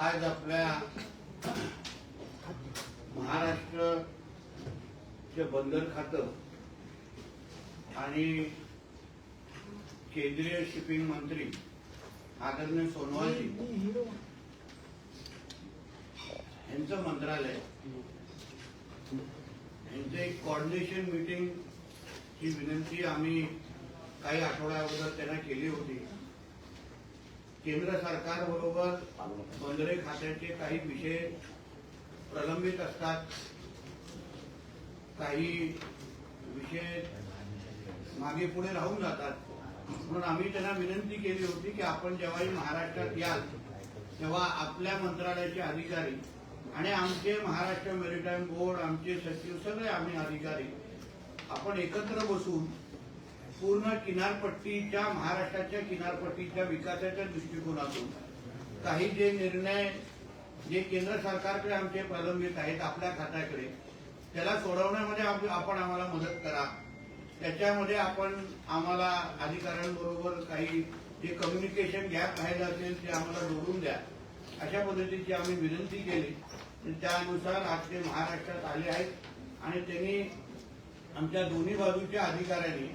आज आपल्या महाराष्ट्र बंदर खातं आणि केंद्रीय शिपिंग मंत्री आदरणीय सोनवालजी यांचं मंत्रालय यांचं एक कॉर्डिनेशन मीटिंग ही विनंती आम्ही काही आठवड्या अगोदर त्यांना केली होती. केंद्र सरकार बरोबर बंदरे खात्याचे काही विषय प्रलंबित असतात. काही विषय मागे पुढे राहून जातात. म्हणून आम्ही त्यांना विनंती केली होती की आपण जेव्हाही महाराष्ट्रात याल तेव्हा आपल्या मंत्रालयाचे अधिकारी आणि आमचे महाराष्ट्र मेरिटाईम बोर्ड आमचे सचिव सगळे आम्ही अधिकारी आपण एकत्र बसून पूर्ण किनारपट्टीच्या महाराष्ट्राच्या किनारपट्टीच्या विकासाच्या दृष्टिकोनातून काही जे निर्णय जे केंद्र सरकारकडे आमचे प्रलंबित आहेत आपल्या खात्याकडे त्याला सोडवण्यामध्ये आपण आम्हाला मदत करा. त्याच्यामध्ये आपण आम्हाला अधिकाऱ्यांबरोबर काही जे कम्युनिकेशन गॅप राहिलं असेल ते आम्हाला जोडून द्या. अशा पद्धतीची आम्ही विनंती केली. त्यानुसार आज ते महाराष्ट्रात आले आहेत. आणि त्यांनी आमच्या दोन्ही बाजूच्या अधिकाऱ्यांनी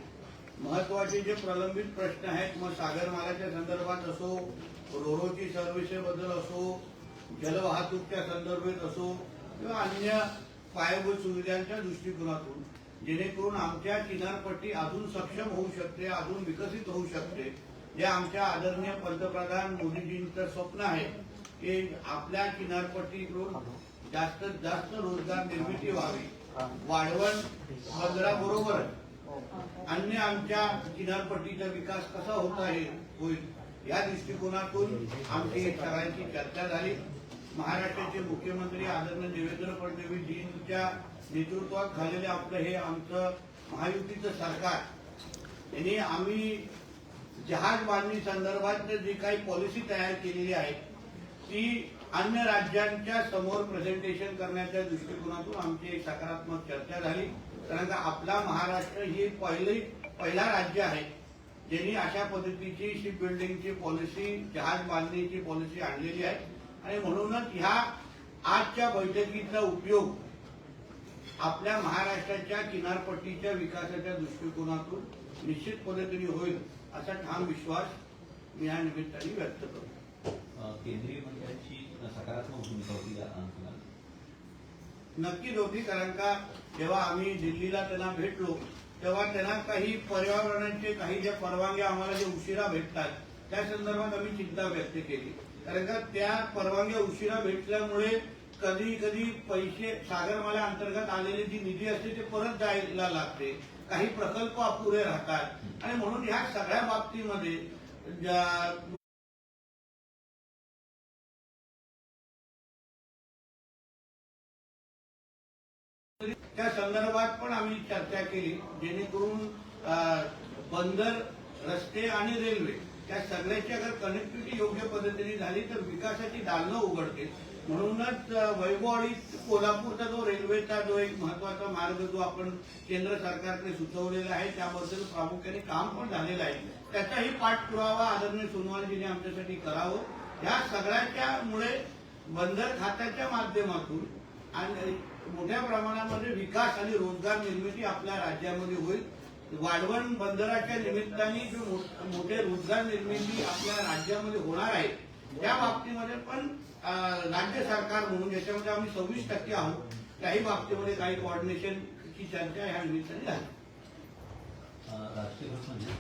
महत्त्वाचे जे प्रलंबित प्रश्न आहेत मग सागरमालाच्या संदर्भात असो रोरोची सर्व्हिसेबद्दल असो जलवाहतूकच्या संदर्भात असो किंवा अन्य पायाभूत सुविधांच्या दृष्टिकोनातून जेणेकरून आमच्या किनारपट्टी अजून सक्षम होऊ शकते अजून विकसित होऊ शकते. जे आमच्या आदरणीय पंतप्रधान मोदीजींचं स्वप्न आहे की आपल्या किनारपट्टीकडून जास्तीत जास्त रोजगार निर्मिती व्हावी. वाढवण बंदराबरोबरच हो. अन्य आमच्या किनारपट्टीचा विकास कसा होत आहे होईल या दृष्टिकोनातून आमची सगळ्यांची चर्चा झाली. महाराष्ट्राचे मुख्यमंत्री आदरणीय देवेंद्र फडणवीसजींच्या नेतृत्वात झालेलं आपलं हे आमचं महायुतीचं सरकार यांनी आम्ही जहाज बांधणी संदर्भात जी काही पॉलिसी तयार केलेली आहे ती अन्य राज्यांच्या समोर प्रेझेंटेशन करण्याच्या दृष्टिकोनातून आमची एक सकारात्मक चर्चा झाली. कारण का आपला महाराष्ट्र ही पहिली पहिला राज्य आहे ज्यांनी अशा पद्धतीची शिप बिल्डिंगची पॉलिसी जहाज बांधणीची पॉलिसी आणलेली आहे. आणि म्हणूनच ह्या आजच्या बैठकीचा उपयोग आपल्या महाराष्ट्राच्या किनारपट्टीच्या विकासाच्या दृष्टिकोनातून निश्चित पद्धतीने होईल असा ठाम विश्वास मी या निमित्ताने व्यक्त करतो. केंद्रीय मंत्र्यांची सकारात्मक भूमिका होती नक्की नव्हती कारण का जेव्हा आम्ही दिल्लीला त्यांना भेटलो तेव्हा त्यांना काही पर्यावरणाचे काही ज्या परवानग्या आम्हाला जे उशिरा भेटतात त्या संदर्भात आम्ही चिंता व्यक्त केली. कारण का त्या परवानग्या उशिरा भेटल्यामुळे कधी कधी पैसे सागरमाला अंतर्गत आलेले जी निधी असते ते परत जायला लागते. काही प्रकल्प अपुरे राहतात. आणि म्हणून ह्या सगळ्या बाबतीमध्ये त्या संदर्भात पण आम्ही चर्चा केली जेणेकरून बंदर रस्ते आणि रेल्वे त्या सगळ्याची अगर कनेक्टिव्हिटी योग्य पद्धतीने झाली तर विकासाची दालनं उघडते. म्हणूनच अ, वैभववाडी कोल्हापूरचा जो रेल्वेचा जो एक महत्त्वाचा मार्ग जो आपण केंद्र सरकारने सुचवलेला आहे त्याबद्दल प्रामुख्याने काम पण झालेलं आहे. त्याचाही पाठपुरावा आदरणीय सोनवालजीने आमच्यासाठी करावं. या सगळ्याच्या मुळे बंदर खात्याच्या माध्यमातून आणि मोठ्या प्रमाणामध्ये विकास आणि रोजगार निर्मिती आपल्या राज्यामध्ये होईल. वाढवण बंदराच्या निमित्ताने जो मोठे रोजगार निर्मिती आपल्या राज्यामध्ये होणार आहे त्या बाबतीमध्ये पण राज्य सरकार म्हणून याच्यामध्ये आम्ही सव्वीस टक्के आहोत काही बाबतीमध्ये काही कॉर्डिनेशनची चर्चा या निमित्ताने झाली. घोषणा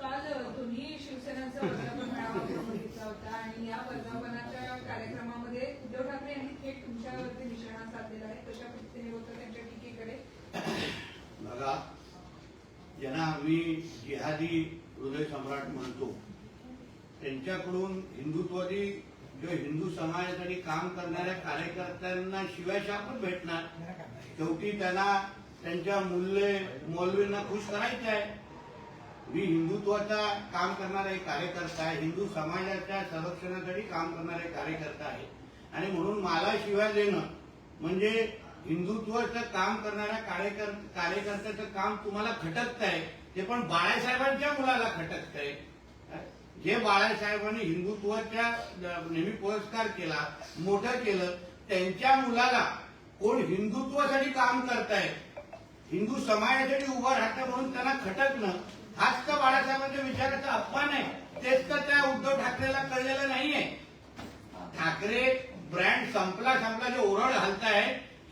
काल तुम्ही शिवसेनाचा वर्धापन मेळावा होता आणि या वर्धापनाच्या कार्यक्रमामध्ये उद्धव ठाकरे यांनी थेट तुमच्यावरती निशाणा साधलेला आहे. कशा पद्धतीने होतं त्यांच्या टीकेकडे बघा ज्यांना आम्ही जिहादी हृदय सम्राट म्हणतो. त्यांच्याकडून हिंदुत्वादी जो हिंदू समाजासाठी काम करणाऱ्या कार्यकर्त्यांना शिवायशा पण भेटणार. शेवटी त्यांना त्यांच्या मूल्य मौलवींना खुश करायचे आहे. मी हिंदुत्वाचा काम करणारा एक कार्यकर्ता आहे. हिंदू समाजाच्या संरक्षणासाठी काम करणारा एक कार्यकर्ता आहे. आणि म्हणून मला शिवाय देणं. म्हणजे हिंदुत्वाचं काम करणाऱ्या कार्यकर कार्यकर्त्याचं काम तुम्हाला खटकत आहे ते पण बाळासाहेबांच्या मुलाला खटकत आहे जे बाळासाहेबांनी हिंदुत्वाच्या नेहमी पुरस्कार केला मोठं केलं त्यांच्या मुलाला कोण हिंदुत्वासाठी काम करताय हिंदू समाजासाठी उभं राहतं म्हणून त्यांना खटकणं हाच तर बाळासाहेबांच्या विचाराचा अपमान आहे. तेच तर त्या उद्धव ठाकरेला कळलेलं नाहीये. ठाकरे ब्रँड संपला संपला जे ओरड घालताय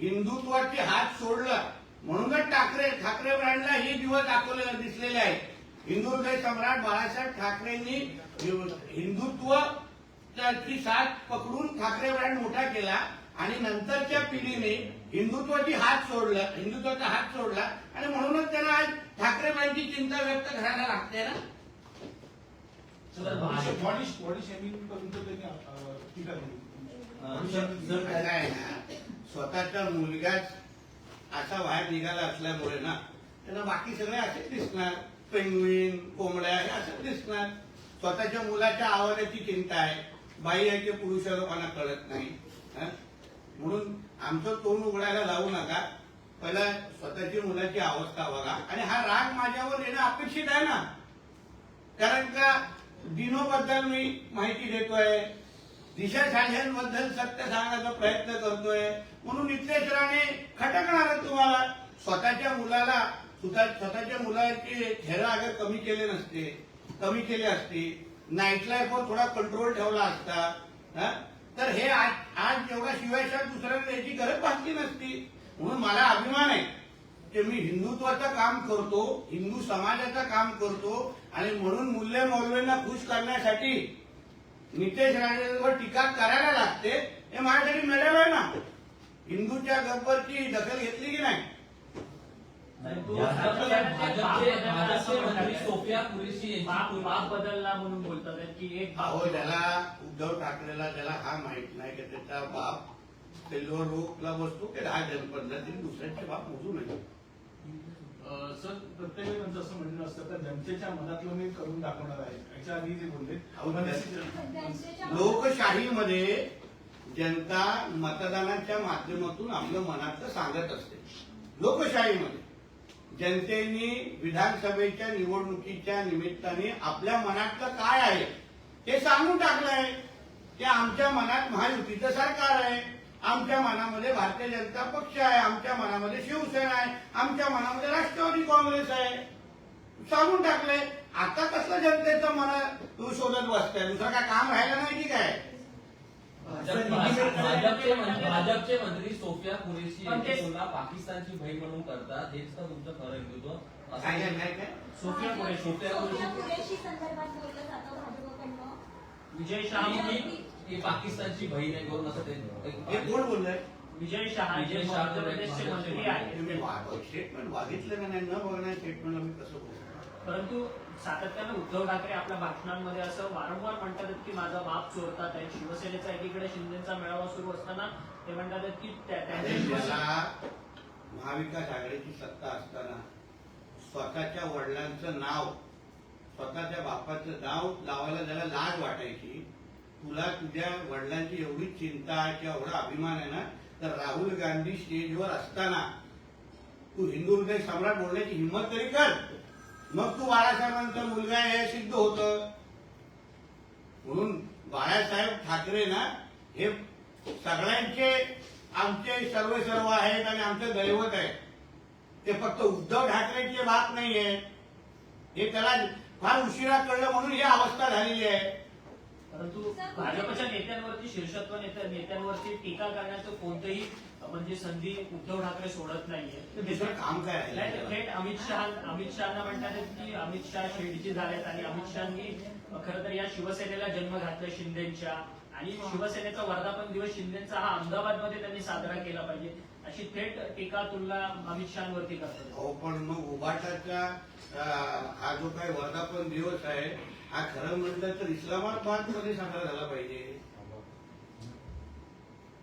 हिंदुत्वाचे हात सोडलं. म्हणूनच ठाकरे ठाकरे ब्रँडला हे दिवस दाखवले दिसलेले आहेत. हिंदू हृदय सम्राट बाळासाहेब ठाकरेंनी हिंदुत्व ची साथ पकडून ठाकरे ब्रँड मोठा केला आणि नंतरच्या पिढीने हिंदुत्वाची हात सोडलं हिंदुत्वाचा हात सोडला. आणि म्हणूनच त्यांना आज ठाकरे ब्रँडची चिंता व्यक्त करायला लागते ना? बॉडी बॉडी शेमिंग करून तर त्यांनी अं, टीका केली आहे ना स्वतःचा मुलगाच असा बाहेर निघाला असल्यामुळे ना त्यांना बाकी सगळे असेच दिसणार. पेंगवीन कोंबड्या हे असंच दिसणार. स्वतःच्या मुलाच्या आवाजाची चिंता आहे. बाई आहे ते पुरुष लोकांना कळत नाही. म्हणून आमचं तोंड उघडायला लावू नका. पहिला स्वतःची मुलाची अवस्था बघा. आणि हा राग माझ्यावर येणं अपेक्षित आहे ना. कारण का दिनोबद्दल मी माहिती देतोय. दिशा सत्य सांगण्याचा प्रयत्न करतोय. म्हणून नितेश खटकणार तुम्हाला. स्वतःच्या मुलाला स्वतःच्या मुलाचे खेळ अगर कमी केले नसते कमी केले असते नाईट लाईफवर थोडा कंट्रोल ठेवला असता हा? तर हे आज आज जेवढा शिवायशात दुसऱ्याला याची गरज भासली नसती. म्हणून मला अभिमान आहे की मी हिंदुत्वाचं काम करतो हिंदू समाजाचं काम करतो आणि म्हणून मूल्य मौल्यांना खुश करण्यासाठी नितेश राणेंवर टीका करायला लागते हे माझ्यासाठी मिळालं आहे ना. हिंदूच्या गब्बरची दखल घेतली की नाही? बाप बदलला म्हणून बोलतात आहेत की एक उद्धव ठाकरेला त्याला हा माहीत नाही की त्याचा बाप सिल्वर रोगला बसतो की दहा जनपदातील दुसऱ्याचे बाप मोजू नये. सर प्रत्येक त्यांचं असं म्हणणं असतं तर जनतेच्या मनातलं मी करून दाखवणार आहे. याच्या आधी जे बोलले. लोकशाहीमध्ये जनता मतदानाच्या माध्यमातून आपलं मनातलं सांगत असते. लोकशाहीमध्ये जनतेने विधानसभेच्या निवडणुकीच्या निमित्ताने आपल्या मनातलं काय आहे ते सांगून टाकलंय. की आमच्या मनात महायुतीचं सरकार आहे. आमच्या मनामध्ये भारतीय जनता पक्ष आहे आमच्या मनामध्ये शिवसेना आहे आमच्या मनामध्ये राष्ट्रवादी काँग्रेस आहे. सांगून टाकलंय. आता कसलं जनतेचं मन शोधत बसतंय? दुसरं काय काम राहिलं नाही की काय? भाजप- भाजपचे मंत्री भाजपचे मंत्री सोफिया कुरेशी तुलना पाकिस्तानची बहीण म्हणून करतात. हेच तर तुमचं खरं हिंदुत्व असं- काय काय काय काय? सोफिया कुरेशी सोफिया कुरेशी. संदर्भात बोललं जातं भाजपकडनं. विजय शहा ही पाकिस्तानची बहीण आहे करून असं ते हे कोण बोललंय? विजय शहा विजय शहा मंत्री आहेत स्टेटमेंट बघितलं का नाही? न बघण्या स्टेटमेंटला मी कसं बोलू? परंतु सातत्यानं उद्धव ठाकरे आपल्या भाषणांमध्ये असं वारंवार म्हणतात की माझा बाप चोरतात आहे शिवसेनेचा एकीकडे शिंदेचा मेळावा सुरू असताना ते म्हणतात की महाविकास आघाडीची सत्ता असताना स्वतःच्या वडिलांचं नाव स्वतःच्या बापाचं नाव लावायला ज्याला लाज वाटायची. तुला तुझ्या वडिलांची एवढी चिंता किंवा एवढा अभिमान आहे ना तर राहुल गांधी स्टेजवर असताना तू हिंदू हृदय सम्राट बोलण्याची हिंमत तरी कर. मग तू बाळासाहेबांचा मुलगा हे सिद्ध होत. म्हणून बाळासाहेब ठाकरे ना हे सगळ्यांचे आमचे सर्व सर्व आहेत आणि आमचं दैवत आहे. ते फक्त उद्धव ठाकरेचे बात नाही हे त्याला फार उशिरा कळलं म्हणून ही अवस्था झालेली आहे. परंतु भाजपच्या नेत्यांवरती शीर्षत्व नेत्या- नेत्यांवरती टीका करण्याचं कोणतंही म्हणजे संधी उद्धव ठाकरे सोडत नाहीये. दुसरं काम काय नाही, आहे थेट अमित शहा अमित शहाना म्हणतात की अमित शहा शिर्डीचे झालेत आणि अमित शहानी खरं तर या शिवसेनेला जन्म घातला शिंदेच्या. आणि शिवसेनेचा वर्धापन दिवस शिंदेचा हा अहमदाबादमध्ये त्यांनी साजरा केला पाहिजे. अशी थेट टीका तुलना अमित शहावरती करतात. हो पण मग उभाटाचा हा जो काही वर्धापन दिवस आहे हा खरं म्हटलं तर इस्लामाबादमध्ये साजरा झाला पाहिजे.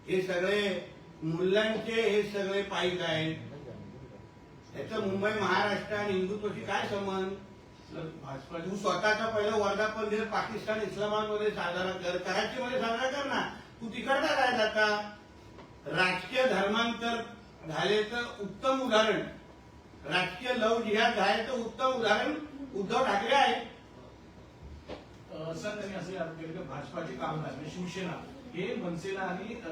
हे सगळे मुलांचे हे सगळे पाईक आहेत. त्याचं मुंबई महाराष्ट्र आणि हिंदुत्वाशी काय संबंध? तू स्वतःचा पहिलं वर्धापन दिवस पाकिस्तान इस्लामाबादमध्ये साजरा कर कराची मध्ये साजरा कर ना. तू तिकडचा राहिला आता. राजकीय धर्मांतर झालेचं उत्तम उदाहरण. राजकीय लव जिहाद झाल्याचं उत्तम उदाहरण उद्धव ठाकरे आहे. सर त्यांनी असं आरोप केलं की भाजपाचे कामगार म्हणजे शिवसेना हे मनसेला आणि अ,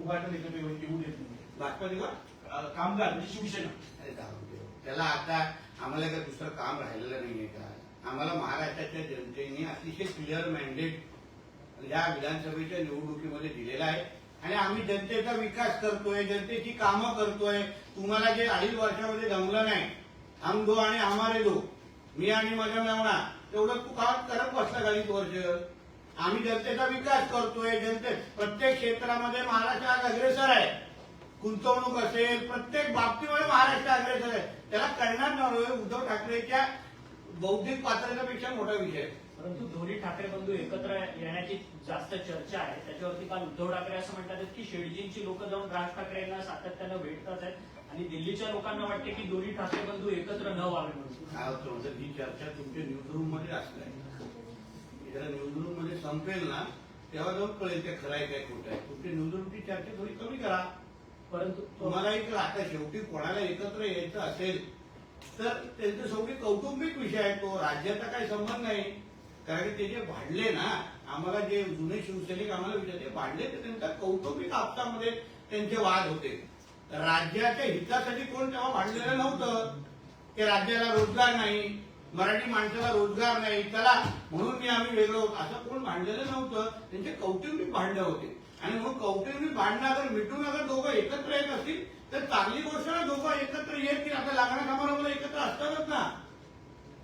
उभाटा एकत्र येऊ देत नाही. भाजपाने का? अ, कामगार म्हणजे शिवसेना. अरे. त्याला आता आम्हाला काही दुसरं काम राहिलेलं नाहीये का? आम्हाला महाराष्ट्राच्या जनतेने अतिशय क्लिअर मॅन्डेट या विधानसभेच्या निवडणुकीमध्ये दिलेला आहे. आणि आम्ही जनतेचा विकास करतोय जनतेची कामं करतोय. तुम्हाला जे अडीच वर्षामध्ये जमलं नाही हम दो आणि हमारे दो मी आणि माझ्या मेवणा तेवढं तू का करत बसला अडीच वर्ष. आम्ही जनतेचा विकास करतोय जनते प्रत्येक क्षेत्रामध्ये महाराष्ट्र आज अग्रेसर आहे. गुंतवणूक असेल प्रत्येक बाबतीमध्ये महाराष्ट्र अग्रेसर आहे. त्याला कळणार नव्हे उद्धव ठाकरेच्या बौद्धिक पात्रतेपेक्षा मोठा विषय परंतु दोन्ही ठाकरे बंधू एकत्र येण्याची जास्त चर्चा आहे. त्याच्यावरती काल उद्धव ठाकरे असं म्हणतात की शेडजींची लोक जाऊन राज ठाकरेंना सातत्यानं भेटतात आहेत. आणि दिल्लीच्या लोकांना वाटते की दोन्ही ठाकरे बंधू एकत्र न व्हावे म्हणून. म्हणजे ही चर्चा तुमच्या न्यूज रूममध्ये असणार जरा न्यूज रूममध्ये संपेल ना तेव्हा जाऊन कळेल ते खरं आहे काय खोटं आहे. तुमची न्यूज रूमची चर्चा थोडी कमी करा. परंतु तुम्हाला एक आता शेवटी कोणाला एकत्र यायचं असेल तर त्यांचं शेवटी कौटुंबिक विषय आहे तो. राज्याचा काही संबंध नाही. कारण की ते जे भांडले ना आम्हाला जे जुने शिवसैनिक आम्हाला विचार ते तर त्यांच्या कौटुंबिक आपसामध्ये त्यांचे वाद होते. राज्याच्या हितासाठी कोण तेव्हा भांडलेलं नव्हतं. की राज्याला रोजगार नाही मराठी माणसाला रोजगार नाही चला म्हणून मी आम्ही वेगळं होतो. असं कोण भांडलेलं नव्हतं. त्यांचे कौटुंबिक भांडणं होते. आणि म्हणून कौटुंबिक भांडणं अगर मिटून अगर दोघं एकत्र येत असतील तर चांगली गोष्ट ना दोघं एकत्र येतील आता लग्न समारंभाला एकत्र असतातच ना.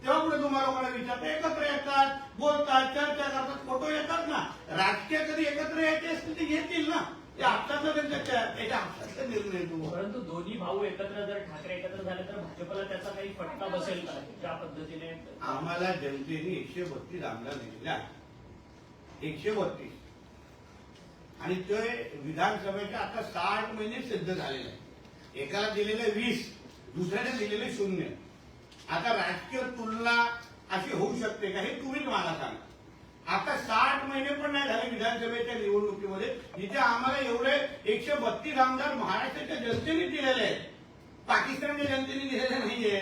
तेव्हा पुढे तुम्हाला लोकांना विचारतात एकत्र येतात बोलतात चर्चा करतात फोटो येतात ना? राजकीय कधी एकत्र यायचे असतील ते येतील ना? ते आपसाचा त्यांच्या त्याच्या आपसाचा निर्णय तो परंतु दोन्ही भाऊ एकत्र जर ठाकरे एकत्र झाले तर भाजपला त्याचा काही फटका बसेल का? ज्या पद्धतीने? आम्हाला जनतेने एकशे बत्तीस आमदार दिलेले आहेत. एकशे बत्तीस. आणि ते विधानसभेच्या आता साठ महिने सिद्ध झालेले आहे एकाला दिलेले वीस दुसऱ्याने दिलेले शून्य. आता राजकीय तुलना अशी होऊ शकते का? हे तुम्हीच मला सांगा. आता साठ महिने पण नाही झाले विधानसभेच्या निवडणुकीमध्ये. जिथे आम्हाला एवढे एकशे बत्तीस आमदार महाराष्ट्राच्या जनतेने दिलेले आहेत. पाकिस्तानच्या जनतेने दिलेले नाहीये.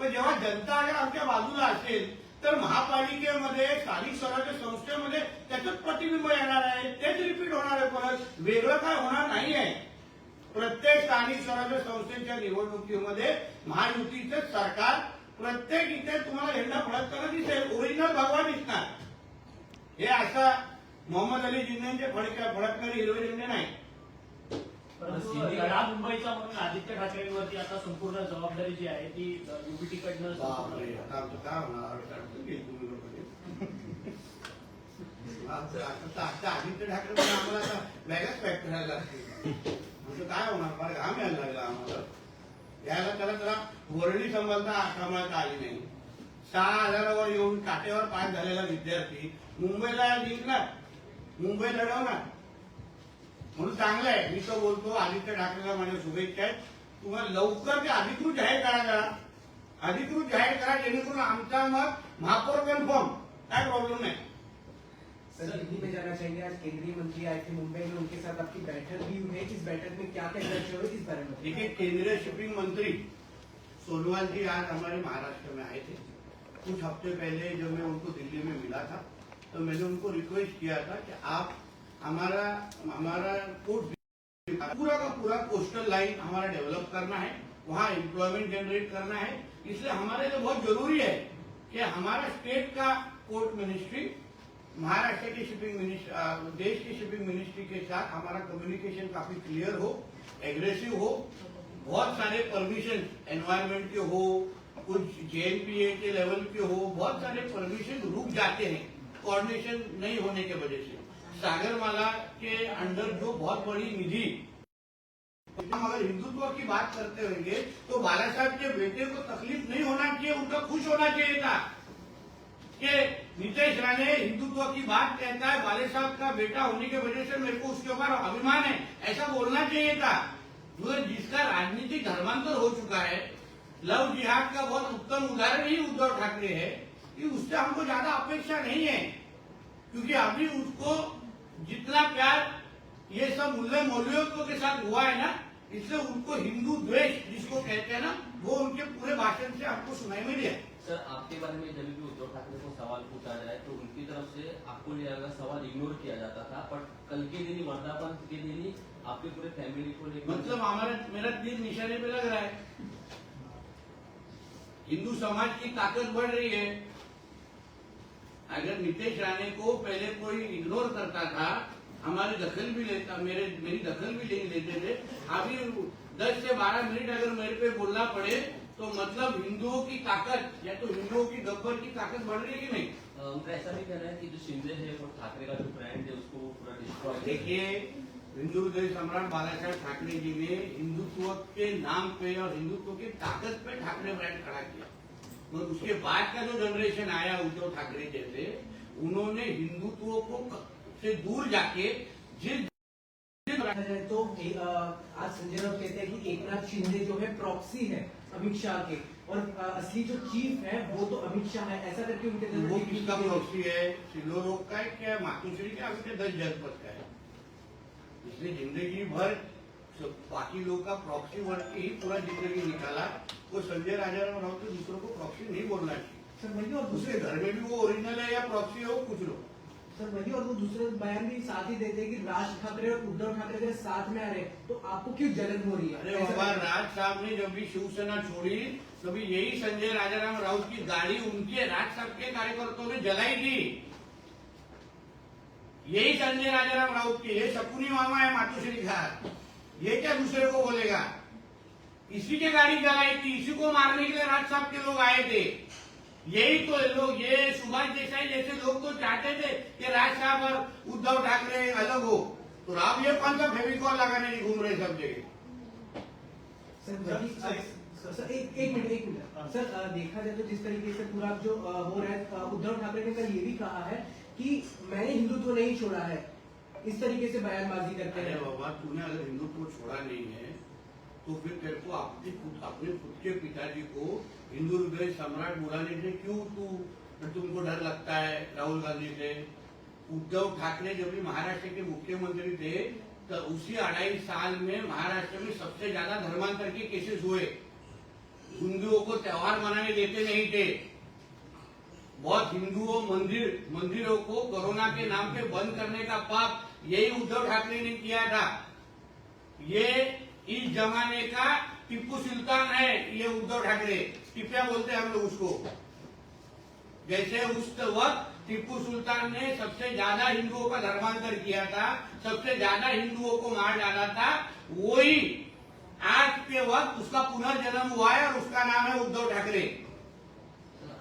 पण जेव्हा जनता अगर आमच्या बाजूला असेल तर महापालिकेमध्ये स्थानिक स्वराज्य संस्थेमध्ये त्याचंच प्रतिबिंब येणार आहे. तेच रिपीट होणार आहे परत. वेगळं काय होणार नाहीये. प्रत्येक स्थानिक स्वराज्य संस्थेच्या निवडणुकीमध्ये महायुतीचं सरकार प्रत्येक इथे तुम्हाला झेंडा फडकताना दिसेल ओरिजिनल भगवा दिसणार. हे असा मोहम्मद अली जिन्नेचे फडक फडकणारे हिरवे झेंडे नाही. लढा मुंबईचा म्हणून आदित्य ठाकरेंवरती आता संपूर्ण जबाबदारी जी आहे ती युबीटीकडनं बापरे आता आमचं काय होणार? आता आदित्य ठाकरे आम्हाला आता वेगळाच पॅक करायला लागते म्हणजे काय होणार? फार घाम यायला लागला आम्हाला. याला त्याला त्याला वर्णी संबंध सांभाळता आली नाही. सहा हजारावर येऊन काटेवर पास झालेला विद्यार्थी मुंबईला जिंकला मुंबई लढवणार म्हणून चांगलं आहे मी तर बोलतो आदित्य ठाकरेला माझ्या शुभेच्छा आहेत. तुम्हाला लवकर ते अधिकृत जाहीर करा जरा. अधिकृत जाहीर करा जेणेकरून आमचा मत महापौर कन्फर्म काय प्रॉब्लेम नाही. दिल्ली में जाना चाहिए आज केंद्रीय मंत्री आए थे मुंबई में, उनके साथ आपकी बैठक भी हुई है। बैठक में क्या क्या चर्चा हुई बारे में देखिए, केंद्रीय शिपिंग मंत्री सोनवाल जी आज हमारे महाराष्ट्र में आए थे। कुछ हफ़्ते पहले जब मैं उनको दिल्ली में मिला था तो मैंने उनको रिक्वेस्ट किया था कि आप हमारा हमारा पोर्ट पूरा का पूरा कोस्टल लाइन हमारा डेवलप करना है, वहाँ एम्प्लॉयमेंट जनरेट करना है। इसलिए हमारे लिए बहुत ज़रूरी है कि हमारा स्टेट का पोर्ट मिनिस्ट्री महाराष्ट्र की शिपिंग मिनिस्ट्री देश की शिपिंग मिनिस्ट्री के साथ हमारा कम्युनिकेशन काफ़ी क्लियर हो एग्रेसिव हो। बहुत सारे परमिशन एनवायरमेंट के हो, कुछ जेएनपीए के लेवल के हो, बहुत सारे परमिशन रुक जाते हैं कोऑर्डिनेशन नहीं होने के वजह से। सागरमाला के अंडर जो बहुत बड़ी निधि हम अगर हिंदुत्व की बात करते होंगे तो बाला साहब के बेटे को तकलीफ़ नहीं होना चाहिए, उनका खुश होना चाहिए था। कि नीतीश राणे हिंदुत्व की बात कहता है, बाले साहब का बेटा होने की वजह से मेरे को उसके ऊपर अभिमान है। ऐसा बोलना चाहिए था। मगर जिसका राजनीतिक धर्मांतर हो चुका है, लव जिहाद का बहुत उत्तम उदाहरण ही उद्धव ठाकरे है, कि उससे हमको ज़्यादा अपेक्षा नहीं है। क्योंकि अभी उसको जितना प्यार, ये सब मूल्य मौल्यों के साथ हुआ है ना इसलिए उनको हिंदू द्वेष, जिसको कहते हैं ना, वो उनके पूरे भाषण से हमको सुनाई मिली सर, आपके बारे में जब भी उद्धव ठाकरे को सवाल पूछा जाए तो उनकी तरफ़ से आपको ये वाला सवाल इग्नोर किया जाता था बट कल के दिन वर्धापन के दिन ही आपके पूरे फैमिली को लेकर मतलब हमारा, मेरा तीर निशाने पे लग रहा है। हिंदू समाज की ताकत बढ़ रही है। अगर नीतीश राणे को पहले कोई इग्नोर करता था, हमारी दखल भी लेता, मेरे, मेरी दखल भी नहीं लेते थे। अभी दस से बारह मिनट अगर मेरे पे बोलना पड़े तो मतलब हिंदुओं की ताकत या तो हिंदुओं की गब्बर की ताकत बढ़ रही है कि नहीं? उनका ऐसा भी कहना है कि जो शिंदे है वो ठाकरे का जो ब्रांड है उसको पूरा डिस्ट्रॉय देखिए हिंदू हृदय सम्राट बाला साहेब ठाकरे जी ने हिंदुत्व के नाम पे और हिंदुत्व की ताकत पे ठाकरे ब्रांड खड़ा किया। मगर उसके बाद का जो जनरेशन आया उद्धव ठाकरे जैसे उन्होंने हिंदुत्व को से दूर जाके जिस तो आज संजय राउत कहते हैं कि एकनाथ शिंदे जो है प्रॉक्सी है। अमित शाह के। और असली जो चीफ है वो तो अमित शाह है। ऐसा करके उनके वो किसका की। प्रॉक्सी है? का है क्या? मातोश्री का? अभी दस जनपद का है। इसने ज़िंदगी भर सब- बाकी लोग का प्रॉक्सी वर्ग के ही पूरा ज़िंदगी निकाला। वो संजय राजाराम राव तो दूसरों को प्रॉक्सी नहीं बोलना चाहिए। सर और दूसरे दूसरे घर में भी वो ओरिजिनल है या प्रॉक्सी है वो कुछ लोग सर वही और वो दूसरे बयान भी साथ ही देते हैं कि राज ठाकरे और उद्धव ठाकरे अगर साथ में आ रहे तो आपको क्यों जलन हो रही है? अरे बाबा, राज साहब ने जब भी शिवसेना छोड़ी, तभी यही संजय राजाराम राउत की गाड़ी उनके, राज साहब के कार्यकर्ताओं ने जलाई थी। यही संजय राजाराम राउत की, ये शकुनी मामा है मातोश्री घाट ये क्या दूसरे को बोलेगा? इसी के गाड़ी जलाई थी, इसी को मारने के लिए राज साहब के लोग आए थे। यही तो लोग ये सुभाष देसाई जैसे लोग तो चाहते थे कि राज साहब और उद्धव ठाकरे अलग हो। तो राव ये कौन सा फेविकॉल लगाने नहीं घूम रहे सब जगह। सर सर सर, एक एक मिनट एक मिनट। सर देखा जाए तो जिस तरीके से पूरा जो हो रहा है उद्धव ठाकरे ने कल ये भी कहा है कि मैंने हिंदुत्व नहीं छोड़ा है। इस तरीके से बयानबाजी करते हैं बाबा तूने अगर हिंदुत्व छोड़ा नहीं है तो फिर तेरे को अपने खुद अपने खुद के पिताजी को हिंदू हृदय सम्राट बुलाने से क्यों तू, तुमको डर लगता है राहुल गांधी से? उद्धव ठाकरे जब भी महाराष्ट्र के मुख्यमंत्री थे तो उसी अढ़ाई साल में महाराष्ट्र में सबसे ज़्यादा धर्मांतर के केसेस हुए। हिंदुओं को त्योहार मनाने देते नहीं थे। बहुत हिंदुओं मंदिर, मंदिरों को कोरोना के नाम पे बंद करने का पाप यही उद्धव ठाकरे ने किया था। ये इस जमाने का टिप्पू सुल्तान है ये उद्धव ठाकरे। टिप्पिया बोलते हैं हम लोग उसको। जैसे उस वक्त टिप्पू सुल्तान ने सबसे ज़्यादा हिंदुओं का धर्मांतर किया था सबसे ज़्यादा हिंदुओं को मार डाला था वही आज के वक्त उसका पुनर्जन्म हुआ है और उसका नाम है उद्धव ठाकरे।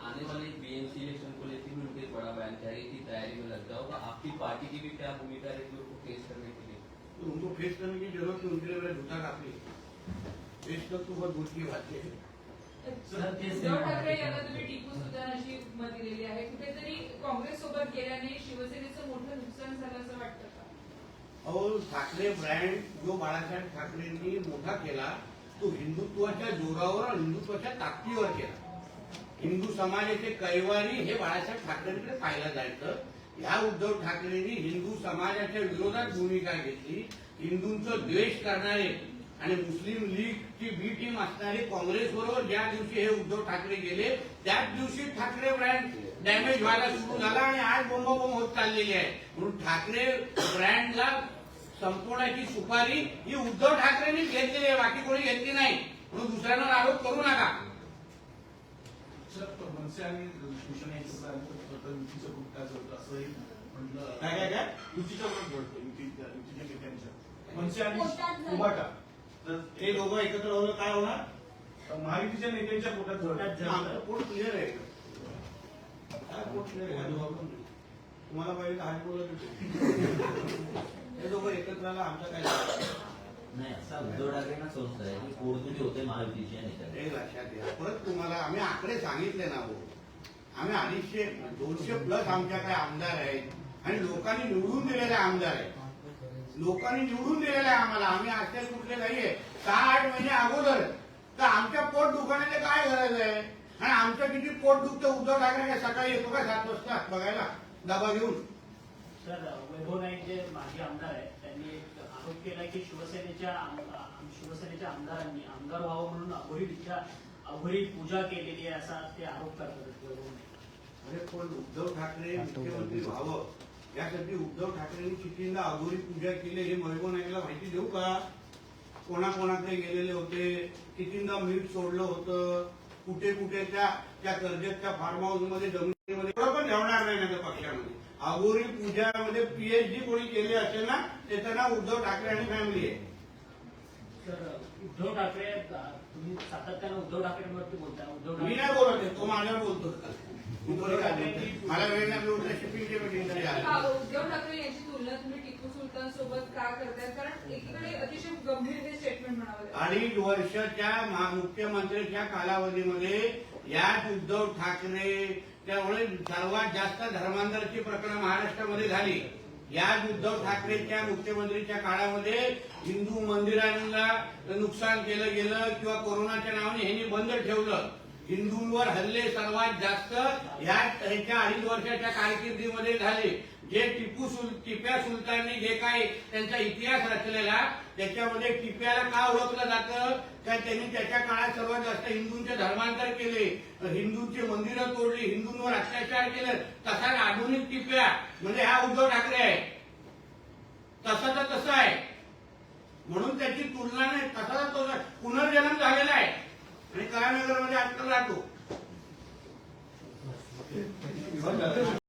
आने वाले बीएमसी इलेक्शन को लेकर भी उनके बड़ा बयान है कि तैयारी में लग जाओ। तो आपकी पार्टी की भी क्या भूमिका रहेगी उनको फेस करने के लिए? तो उनको फेस करने की ज़रूरत नहीं उनके लिए मेरा जूता काफ़ी कर तो है उद्धव ते- ठाकरे यांना तुम्ही टिपू सुलतान अशी मत दिलेली आहे. कुठेतरी काँग्रेस सोबत गेल्याने शिवसेनेचं मोठं नुकसान झालं असं वाटतं का? और ठाकरे ब्रँड जो बाळासाहेब ठाकरेंनी मोठा केला तो हिंदुत्वाच्या जोरावर हिंदुत्वाच्या ताकदीवर केला. हिंदू समाजाचे कैवारी हे बाळासाहेब ठाकरेंकडे पाहायला जायचं. ह्या उद्धव ठाकरेंनी हिंदू समाजाच्या विरोधात भूमिका घेतली. हिंदूंचं द्वेष करणारे आणि मुस्लिम लीगची बी टीम असणारे काँग्रेस बरोबर ज्या दिवशी हे उद्धव ठाकरे गेले त्याच दिवशी ठाकरे ब्रँड डॅमेज व्हायला सुरू झाला आणि आज बोंबाबोंब होत चाललेली आहे. म्हणून ठाकरे ब्रँडला संपवण्याची सुपारी ही उद्धव ठाकरेंनीच घेतलेली आहे बाकी कोणी घेतली नाही. म्हणून दुसऱ्यांवर आरोप करू नका. काय, काय, काय? युतीच्या हे दोघं एकत्र होणं काय होणार? महायुतीच्या नेत्यांच्या पोटात पोट क्लिअर आहे. काय पोट क्लिअर आहे? तुम्हाला पाहिजे हात बोलत होते हे दोघं एकत्र आला आमचं काय? नाही असा उद्धव ठाकरेंना संस्था आहे की होते महायुतीच्या लक्षात घ्या परत तुम्हाला आम्ही आकडे सांगितले ना हो. आम्ही अडीचशे दोनशे प्लस आमच्याकडे आमदार आहेत. आणि लोकांनी निवडून दिलेले आमदार आहेत. लोकांनी निवडून दिलेले आहे आम्हाला. आम्ही असे कुठले नाहीये. सहा आठ महिने अगोदर. तर आमच्या पोट दुकानाचे काय गरज आहे? आणि आमचं किती पोट दुखतं? उद्धव ठाकरे काय सकाळी येतो का सात वाजता बघायला? डबा घेऊन. सर वैभव नाईक जे माजी आमदार आहेत त्यांनी एक आरोप केला की शिवसेनेच्या शिवसेनेच्या आमदारांनी आमदार व्हावं म्हणून अघोरी इच्छा अघोरी पूजा केलेली आहे असा ते आरोप करतात अरे पण उद्धव ठाकरे मुख्यमंत्री व्हावं. यासाठी उद्धव ठाकरेंनी चिठ्ठींदा अघोरी पूजा केली. हे वैभव नाईकला माहिती देऊ का? कोणाकोणाकडे गेलेले होते? कितींदा मीठ सोडलं होतं? कुठे कुठे त्या त्या कर्जतच्या फार्म हाऊसमध्ये जमिनीमध्ये? पण ठेवणार नाही ना त्या पक्षामध्ये. अघोरी पूजामध्ये पीएचडी कोणी केली असेल ना त्याचं नाव उद्धव ठाकरे आणि फॅमिली आहे. तर उद्धव ठाकरे तुम्ही सातत्यानं उद्धव ठाकरेंवरती बोलता उद्धव मी नाही बोलत आहे, तो माझ्यावर बोलतो. मला वेळ मीटिंग उद्धव ठाकरे यांची तुलना तुम्ही टिपू सुलतान सोबत का करताय? कारण एकीकडे अतिशय गंभीर हे स्टेटमेंट म्हणावं अडीच वर्षाच्या मुख्यमंत्र्यांच्या कालावधीमध्ये याच उद्धव ठाकरे त्यामुळे सर्वात जास्त धर्मांतराची प्रकरणं महाराष्ट्रामध्ये झाली. याच उद्धव ठाकरेच्या मुख्यमंत्रीच्या काळामध्ये हिंदू मंदिरांना नुकसान केलं गेलं किंवा कोरोनाच्या नावाने ह्यांनी बंद ठेवलं. हिंदूंवर हल्ले सर्वात जास्त ह्या त्यांच्या अडीच वर्षाच्या कारकिर्दीमध्ये झाले. जे टिपू सुल टिप्या सुलतानी जे काही त्यांचा इतिहास रचलेला त्याच्यामध्ये टिप्याला का ओळखलं जातं? का त्यांनी त्याच्या काळात सर्वात जास्त हिंदूंचे धर्मांतर केले? हिंदूंची मंदिरं तोडली हिंदूंवर अत्याचार केले. तसा आधुनिक टिप्या म्हणजे हा उद्धव ठाकरे आहे. तसं तर तसं आहे. म्हणून त्याची तुलना नाही तसा पुनर्जन्म झालेला आहे. आणि काय नगर म्हणजे अटकल राहतो